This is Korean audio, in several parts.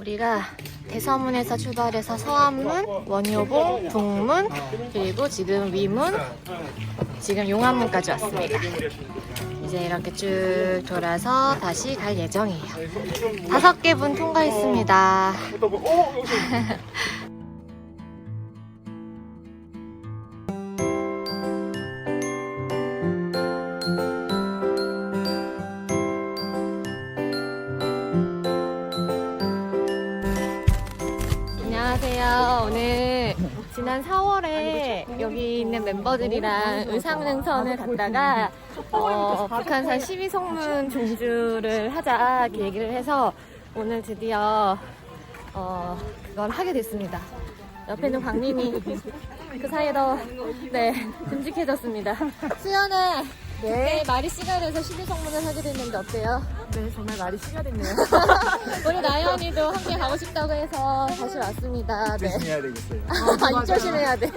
우리가 대서문에서 출발해서 서안문, 원효봉, 동문, 그리고 지금 위문, 지금 용안문까지 왔습니다. 이제 이렇게 쭉 돌아서 다시 갈 예정이에요. 다섯 개 분 통과했습니다. 10월에 여기 있는 멤버들이랑 의상능선을 갔다가 어, 북한산 12성문 종주를 하자 이렇게 얘기를 해서 오늘 드디어 어, 그걸 하게 됐습니다. 옆에는 광림이 그 사이에 더 네, 듬직해졌습니다. 수연아! 네. 말이 씨가 돼서 12성문을 하게 됐는데 어때요? 네, 정말 말이 씨가 됐네요. 우리 나연이도 함께 가고 싶다고 해서 다시 왔습니다. 네. 조심해야 되겠어요. 아, 입 조심해야 돼.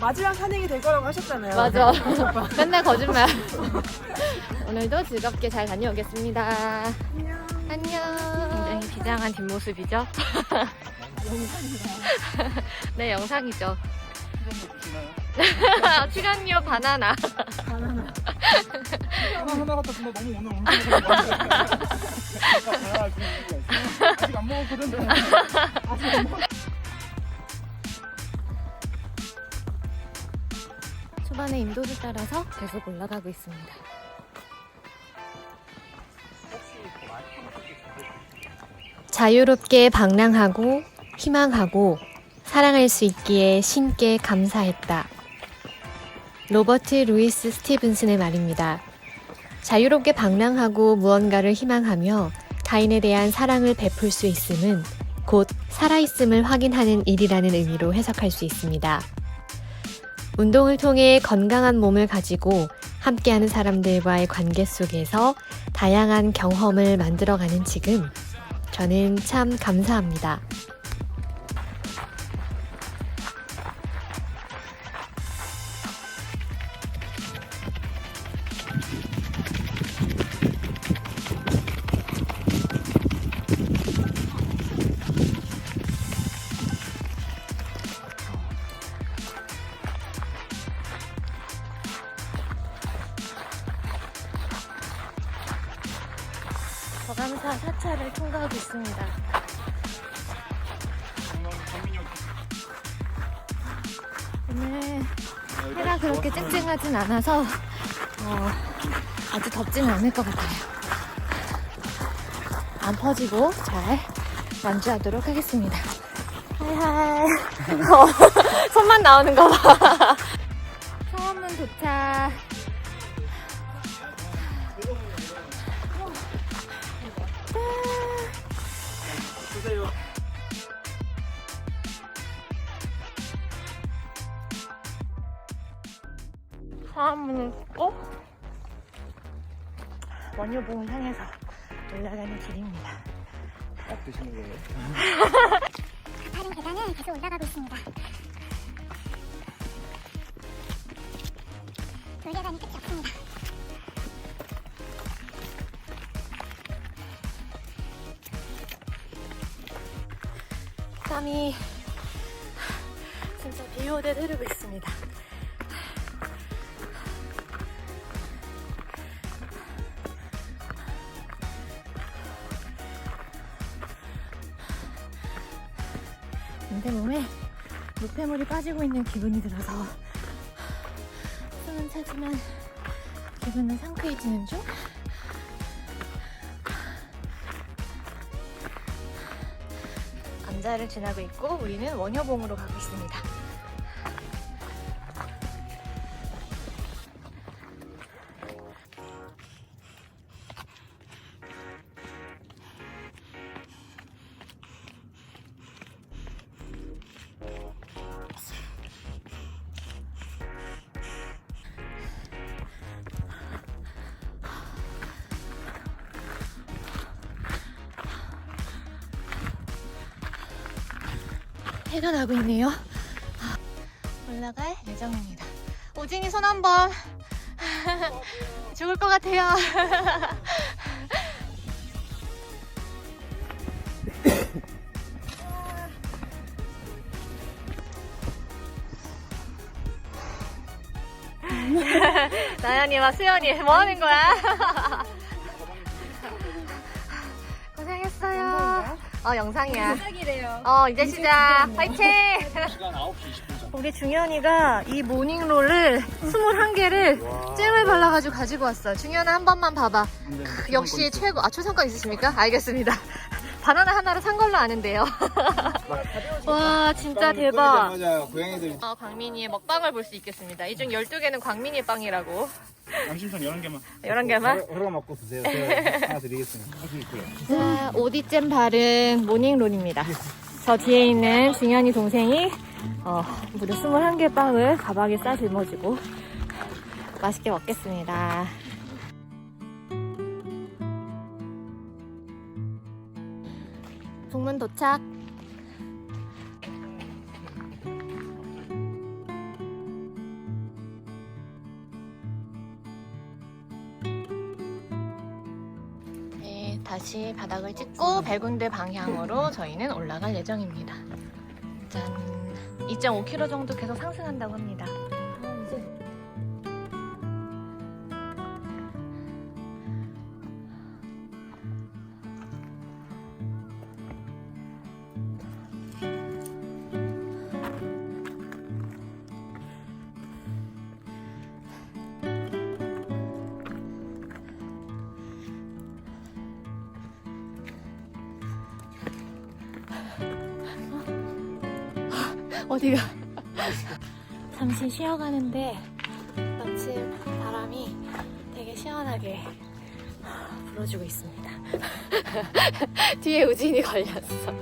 마지막 산행이 될 거라고 하셨잖아요. 맞아. 맨날 거짓말. 오늘도 즐겁게 잘 다녀오겠습니다. 안녕. 굉장히 비장한 뒷모습이죠? 네, 영상이죠. 출연료 바나나. 하나 하나 갖다 준다 너무 오늘 엄청 먹어. 아직 안 먹었거든. 초반에 인도를 따라서 계속 올라가고 있습니다. 자유롭게 방랑하고 희망하고 사랑할 수 있기에 신께 감사했다. 로버트 루이스 스티븐슨의 말입니다. 자유롭게 방랑하고 무언가를 희망하며 타인에 대한 사랑을 베풀 수 있음은 곧 살아있음을 확인하는 일이라는 의미로 해석할 수 있습니다. 운동을 통해 건강한 몸을 가지고 함께하는 사람들과의 관계 속에서 다양한 경험을 만들어가는 지금 저는 참 감사합니다. 있습니다. 오늘 해가 그렇게 쨍쨍하진 않아서 어, 아주 덥지는 않을 것 같아요. 안 퍼지고 잘 완주하도록 하겠습니다. 하이하이. 어, 손만 나오는 거 봐. 서원문 도착. 길입니다. 딱 드시는 거예요. 다른 계단을 계속 올라가고 있습니다. 돌계단이 끝이 없습니다. 땀이 진짜 비 오듯 흐르고 있습니다. 노폐물이 빠지고 있는 기분이 들어서 숨은 차지만 기분은 상쾌해지는 중? 감자를 지나고 있고 우리는 원효봉으로 가고 있습니다. 해가 나고 있네요. 올라갈 예정입니다. 오징이 손 한번 죽을 것 같아요. 나연이와 수연이 뭐 하는 거야? 어 영상이야. 어 이제 시작. 파이팅! 시간 9시 20분 전. 우리 중현이가 이 모닝롤을 21개를 잼을 발라가지고 가지고 왔어. 중현아 한 번만 봐봐. 크, 역시 최고. 아 초상권 있으십니까? 알겠습니다. 바나나 하나를 산 걸로 아는데요. 와 진짜 대박. 맞아 고양이들 어, 광민이의 먹방을 볼 수 있겠습니다. 이 중 12개는 광민이 빵이라고. 양심상 11개만 11개만? 허락 먹고 드세요 제가 하나 드리겠습니다 할수 있고요 자, 오디잼 바른 모닝롤입니다. 저 뒤에 있는 중현이 동생이 어, 무려 21개 빵을 가방에 싸 짊어지고 맛있게 먹겠습니다. 동문 도착. 다시 바닥을 찍고 백운대 방향으로 저희는 올라갈 예정입니다. 짠. 2.5km 정도 계속 상승한다고 합니다. 어디가? 잠시 쉬어가는데 마침 바람이 되게 시원하게 불어주고 있습니다. 뒤에 우진이 걸렸어.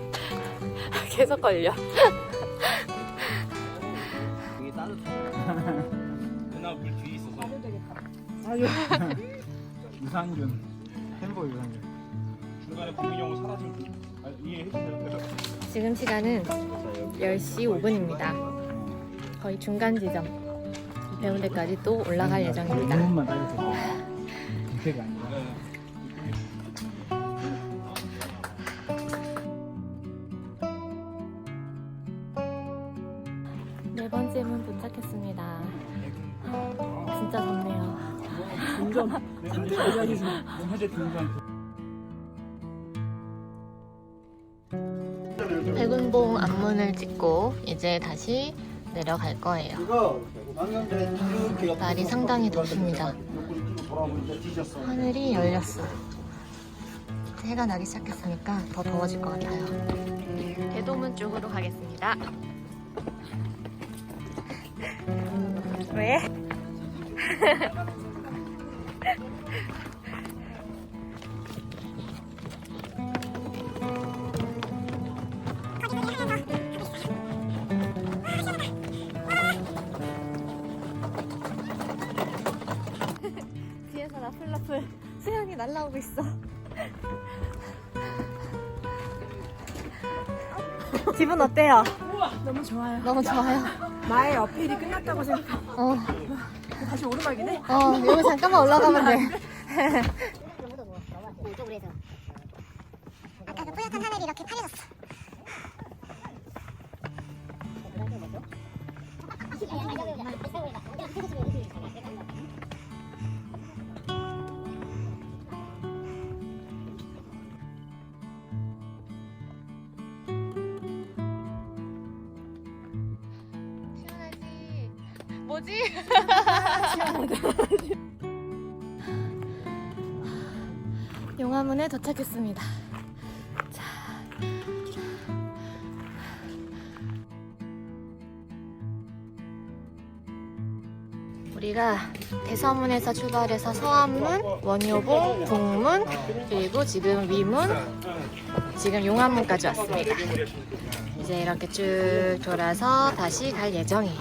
계속 걸려. 여기 따뜻해 누나 물 뒤에 있어서 유산균 햄버거 유산균 중간에 공민형은 사라진 아, 이해해주세요 지금 시간은 10시 5분입니다. 거의 중간 지점. 배운데까지 또 올라갈 예정입니다. 네 번째 문 도착했습니다. 진짜 덥네요. 중전 현재 중전 찍고 이제 다시 내려갈 거예요. 날이 상당히 덥습니다. 하늘이 열렸어. 해가 나기 시작했으니까 더 더워질 것 같아요. 대동문 쪽으로 가겠습니다. 왜? 날라오고 있어. 기분 어때요? 너무 좋아요. 너무 좋아요. 나의 어필이 끝났다고 생각. 어, 다시 오르막이네. 어, 여기 잠깐만 올라가면 돼. 아까 그 하늘이 이렇게 파래졌어 용화문에 도착했습니다. 자. 우리가 대서문에서 출발해서 서안문, 원효봉, 동문, 그리고 지금 위문, 지금 용화문까지 왔습니다. 이제 이렇게 쭉 돌아서 다시 갈 예정이에요.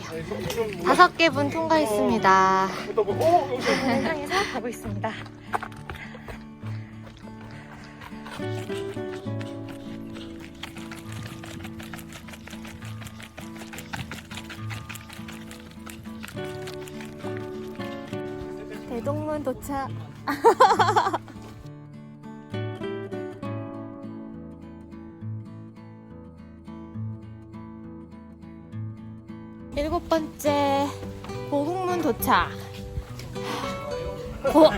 다섯 개 분 통과했습니다. 향해서 가고 있습니다. 대동문 도착. 보국문 도착. 보.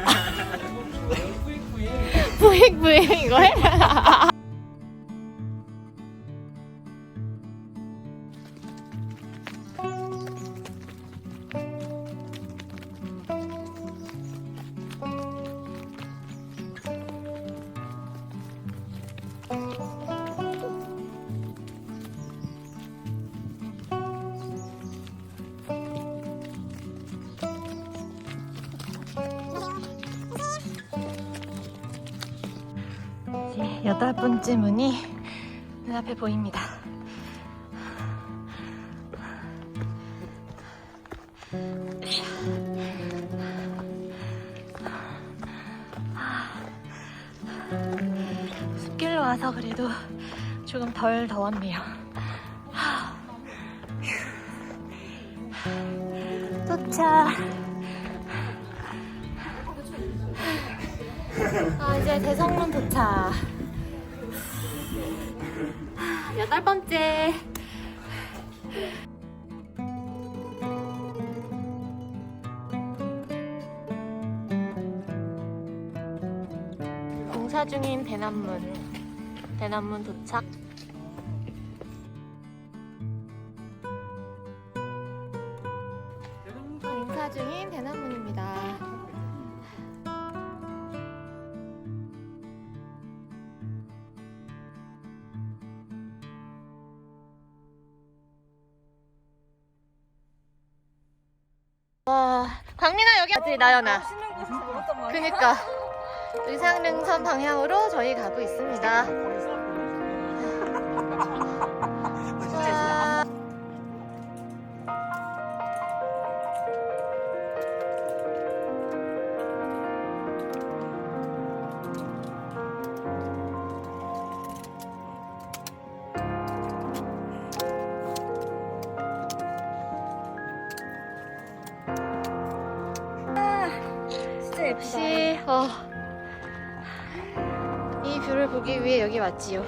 부익 부익 이거 해? 여덟 번째 문이 눈앞에 보입니다. 숲길로 와서 그래도 조금 덜 더웠네요. 도착. 아, 이제 대성문 도착. 여덟 번째. 공사 중인 대남문. 대남문 도착. 공사 중인 대남문입니다. 나연아. 그니까 의상릉선 방향으로 저희 가고 있습니다. 어, 이 뷰를 보기 위해 여기 왔지요.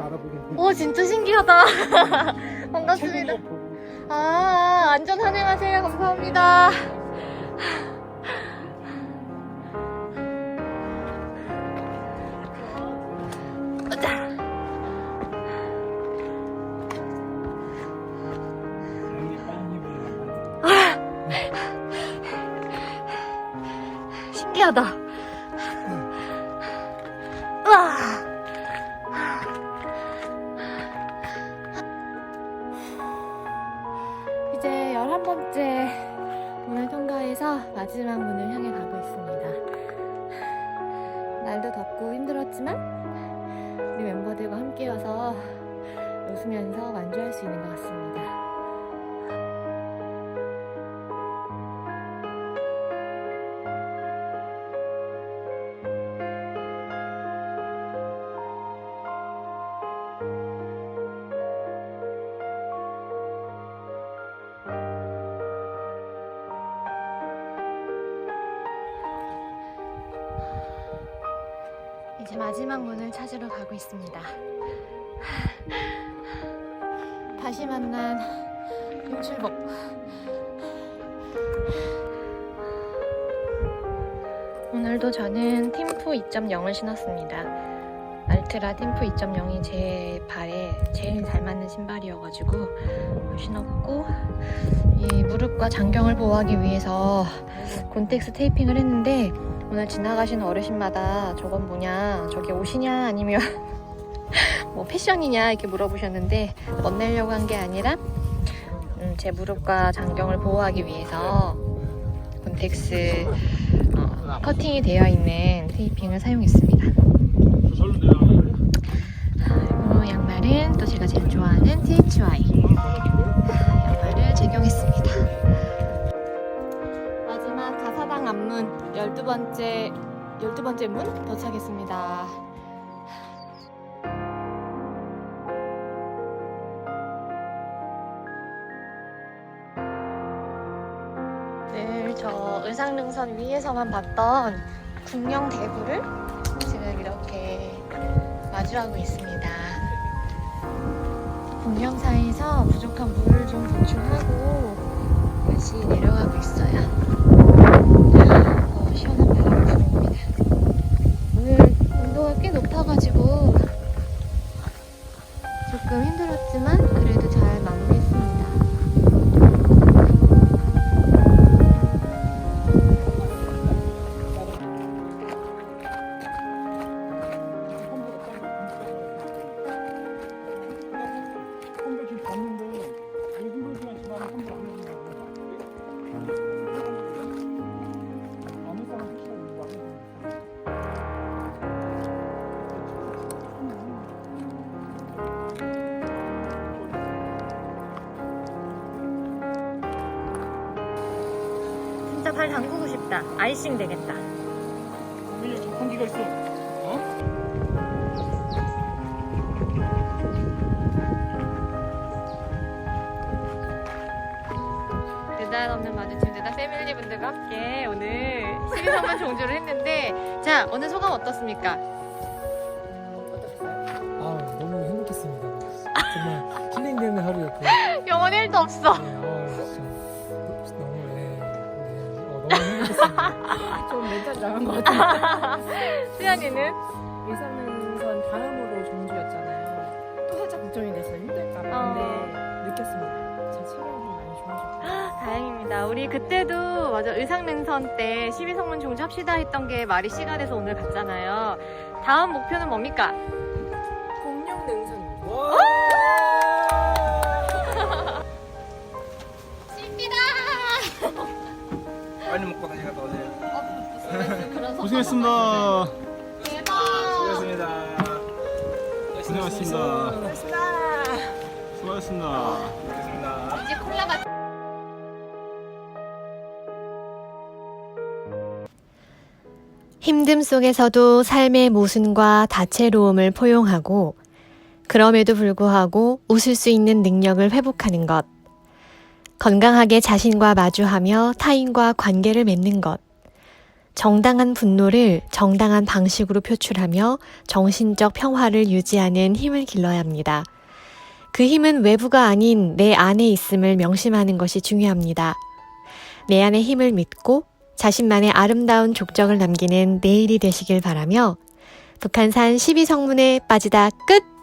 알아보겠네. 오 진짜 신기하다. 반갑습니다. 아 안전 환행하세요. 감사합니다. 신기하다. 함께여서 웃으면서 만족할 수 있는 것 같습니다. 이제 마지막 문을 찾으러 가고 있습니다. 다시 만난 윤출복. 오늘도 저는 팀프 2.0을 신었습니다. 알트라 팀프 2.0이 제 발에 제일 잘 맞는 신발이어가지고 신었고 이 무릎과 장경을 보호하기 위해서 곤텍스 테이핑을 했는데 오늘 지나가시는 어르신마다 저건 뭐냐, 저게 옷이냐, 아니면 뭐 패션이냐 이렇게 물어보셨는데 멋내려고 한 게 아니라 음, 제 무릎과 장경을 보호하기 위해서 곤텍스 어, 커팅이 되어 있는 테이핑을 사용했습니다. 그리고 양말은 또 제가 제일 좋아하는 THY 양말을 적용했습니다. 마지막 가사당 앞문 12번째 12번째 문 도착했습니다. 저 의상능선 위에서만 봤던 궁령 대구를 지금 이렇게 마주하고 있습니다. 공룡사에서 부족한 물을 좀 보충하고 다시 내려가고 있어요. 어, 시원한 바람이 불습니다 오늘 온도가 꽤 높아가지고 조금 힘들었지만 발 담그고 싶다. 아이싱 되겠다. 우리 자판기가 있어. 어? 느닷없는 마주침 느닷 패밀리 분들과 함께 오늘 12선만 종주를 했는데 자 오늘 소감 어떻습니까? 아 너무 행복했습니다. 정말 힐링되는 하루였고. 영혼 1도 없어. 네, 좀 멘탈 나간 것 같아요. 수연이는 의상능선 다음으로 종주였잖아요. 또 살짝 걱정이 됐어요. 힘들까봐. 근데 느꼈습니다. 제 체력이 많이 좋아졌고. 다행입니다. 우리 그때도 맞아 의상능선 때 12성문 종주 합시다 했던 게 말이 씨가 돼서 오늘 갔잖아요. 다음 목표는 뭡니까? 공룡 능선입니다. 빨리 먹고 다시 갔다 오세요. 고생했습니다. 수고하셨습니다. 고생하셨습니다. 수고하셨습니다. 이제 콜라 맛. 힘듦 속에서도 삶의 모순과 다채로움을 포용하고 그럼에도 불구하고 웃을 수 있는 능력을 회복하는 것. 건강하게 자신과 마주하며 타인과 관계를 맺는 것. 정당한 분노를 정당한 방식으로 표출하며 정신적 평화를 유지하는 힘을 길러야 합니다. 그 힘은 외부가 아닌 내 안에 있음을 명심하는 것이 중요합니다. 내 안의 힘을 믿고 자신만의 아름다운 족적을 남기는 내일이 되시길 바라며 북한산 12성문에 빠지다 끝!